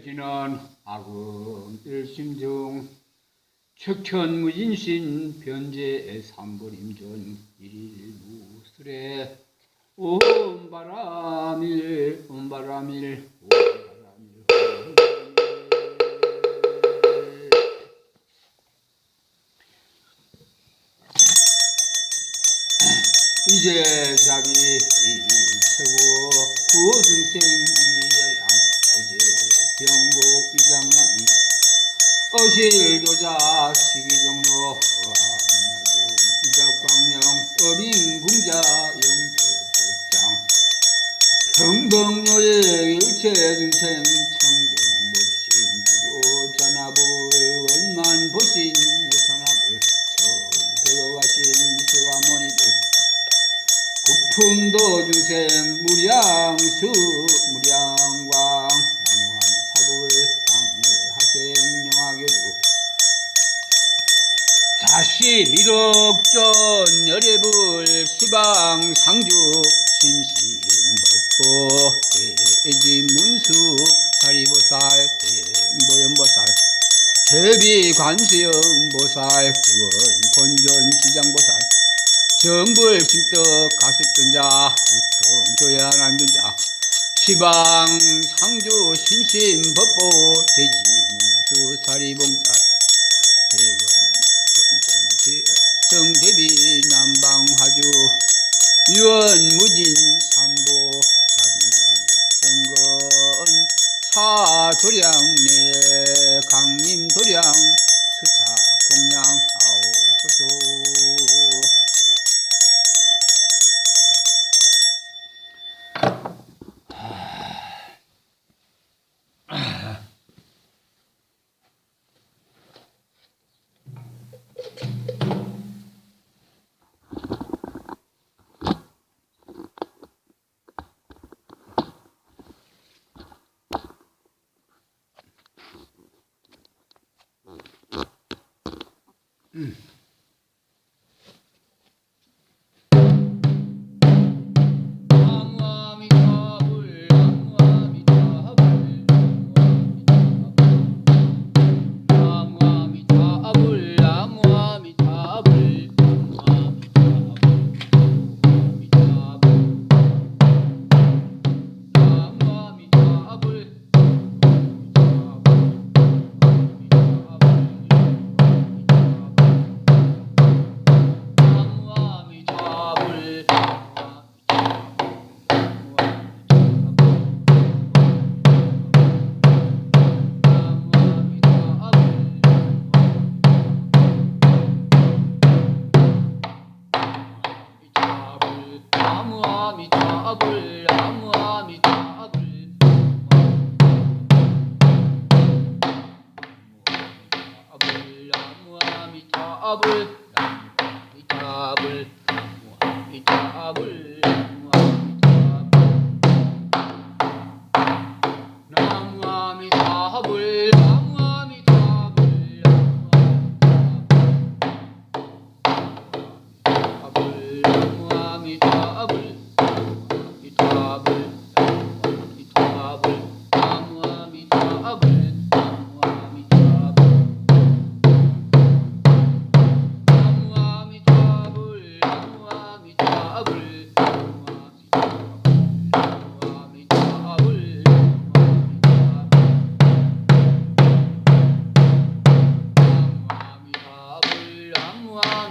해지는 아금 일심중 척천무진신 변제 삼불임전 일일무술에 옴바라밀 옴바라밀 옴바라밀 이제 자비 최고 구호승생 이 병곡 이장남이 어실조자 시기정로 어한나중 이작광명 어민궁자 영태복장. 평덕노예 일체등생 청정법신 주로 전합을 원만 보신 노산합을 처배워가신 수화모니불 국풍도 중생 무량수 무량 미륵전 열애불 시방 상주 신심법보 대지문수 사리보살 대모연보살 제비 관세음보살 대원 본전 지장보살 정불 심떡 가습전자 유통 교야 남전자 시방 상주 신심 법보 대지 문수 사리봉자 유언 뭐 Mm.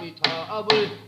弥陀，啊不是。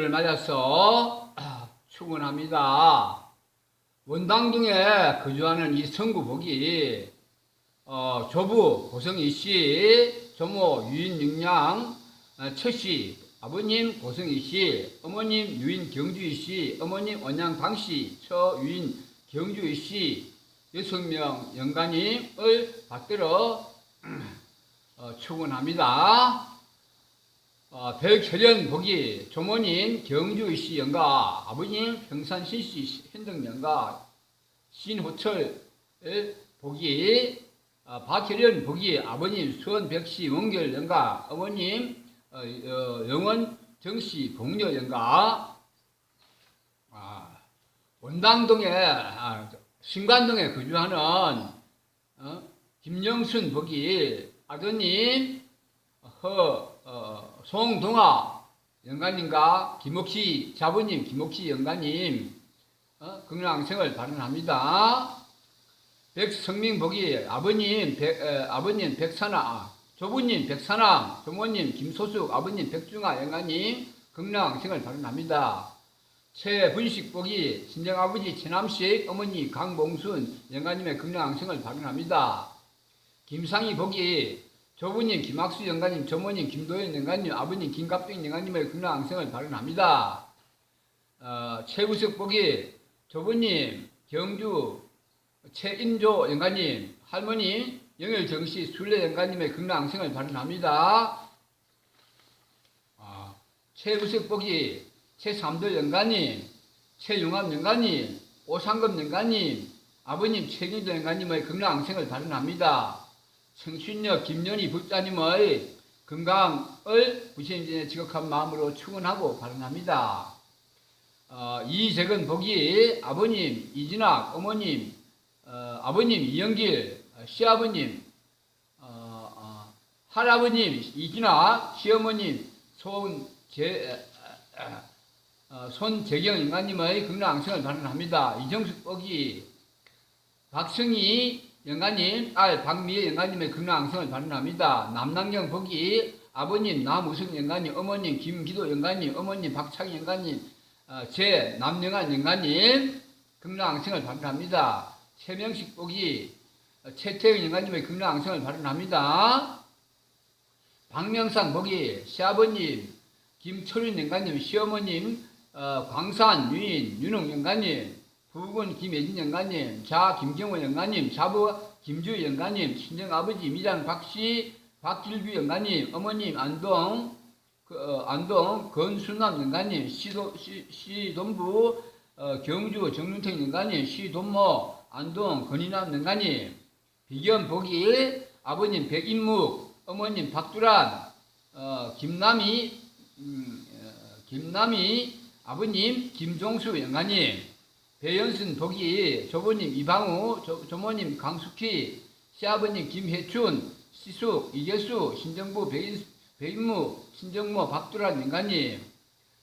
기도일을 맞아서 아, 축원합니다. 원당동에 거주하는 이 성구복이 어, 조부 고성희 씨, 조모 유인영양, 어, 처씨 아버님 고성희 씨, 어머님 유인 경주희 씨, 어머님 원양당 씨, 처유인 경주희 씨, 여섯 명 영가님을 받들어 어, 축원합니다. 어, 백혈연 복이 조모님 경주희 씨 영가, 아버님 평산신 씨 현덕 영가, 신호철 복이 어, 박혜련 복이 아버님 수원백 씨 원결 영가, 어머님 어, 어, 영원 정씨 복녀 영가, 아, 원당동에 아, 신관동에 거주하는 어, 김영순 복이 아드님 허 어, 송동아 영가님과 김옥시 자부님 김옥시 영가님 어, 건강생을 발언합니다. 백성민 복이 아버님 백, 에, 아버님 백선아 아, 조부님 백선아 조모님 김소숙 아버님 백중아 영가님 건강생을 발언합니다. 최분식 복이 친정아버지 최남식 어머니 강봉순 영가님의 건강생을 발언합니다. 김상희 복이 조부님 김학수 영가님, 조모님 김도현 영가님, 아버님 김갑병 영가님의 건강생을 발언합니다. 어, 최우석 복이 조부님 경주 최인조 영가님, 할머니 영일정씨 순례 영가님의 건강생을 발언합니다. 아, 최우석 복이 최삼돌 영가님, 최용암 영가님, 오상금 영가님, 아버님 최gin도 영가님의 건강생을 발언합니다. 청춘녀 김연희 불자님의 건강을 부처님전에 지극한 마음으로 축원하고 발언합니다. 어, 이재근 복이 아버님 이진학, 어머님, 어, 아버님 이영길, 어, 시아버님, 어, 어, 할아버님 이진학, 시어머님 손재, 어, 손재경 인가님의 건강성을 발언합니다. 이정숙 복이 박성희 영가님, 딸 박미애 영가님의 건강성을 발언합니다. 남남경 복이 아버님 남우승 영가님, 어머님 김기도 영가님, 어머님 박창희 영가님, 어, 제 남영환 영가님 건강성을 발언합니다. 최명식 복이 어, 최태영 영가님의 건강성을 발언합니다. 박명상 복이 시아버님, 김철윤 영가님, 시어머님, 어, 광산 유인, 윤홍 영가님, 부군 김예진 영가님, 자 김경호 영가님, 자부 김주 영가님, 친정아버지 미장 박씨, 박길규 영가님, 어머님 안동, 그, 어, 안동 건순남 영가님, 시도, 시, 시동부 어, 경주 정윤택 영가님, 시동모 안동 건인남 영가님, 비견 복일 아버님 백인묵, 어머님 박두란, 어, 김남희, 음, 어, 김남희 아버님 김종수 영가님, 배연순 복이, 조부님 이방우, 조, 조모님 강숙희, 시아버님 김혜춘, 시숙, 이계수, 신정부 백인, 백인무, 친정모 박두란 영가님,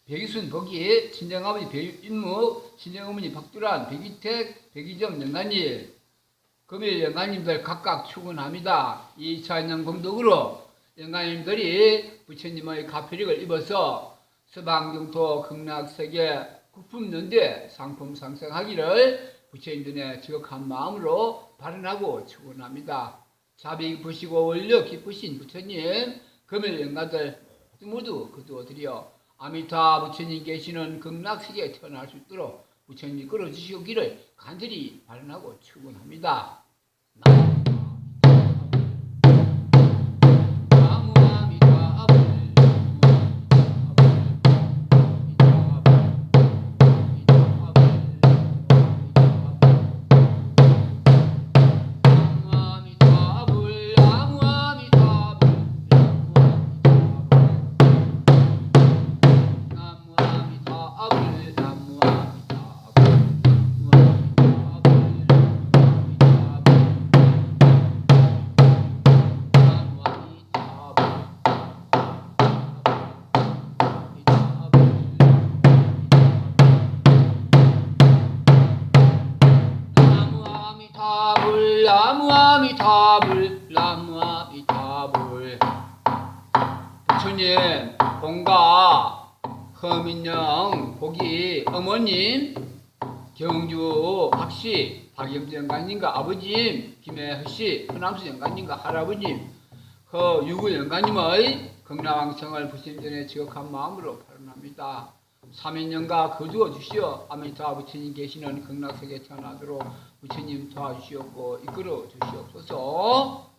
백이순 복이, 친정아버지 백인무, 친정어머니 박두란, 백이택, 백이정 영가님, 금일 영가님들 각각 출근합니다. 2차 인양 공덕으로 영가님들이 부처님의 가피력을 입어서 서방경토 극락세계 국품연대 상품 상승하기를 부처님 눈에 지극한 마음으로 발언하고 축원합니다. 자비 부시고 원력 기쁘신 부처님 금일 영가들 모두 거두어드려 아미타 부처님 계시는 극락세계에 태어날 수 있도록 부처님이 끌어주시기를 간절히 발언하고 축원합니다. 어머님 경주 박씨 박영주 영가님과 아버님 김혜씨 허남수 영가님과 할아버님 허유구 영가님의 극락왕성을 부처님 전에 지극한 마음으로 발언합니다. 삼인년가 거두어 주시어 아미타 부처님 계시는 극락세계 태어나도록 부처님 도와주시옵고 이끌어 주시옵소서.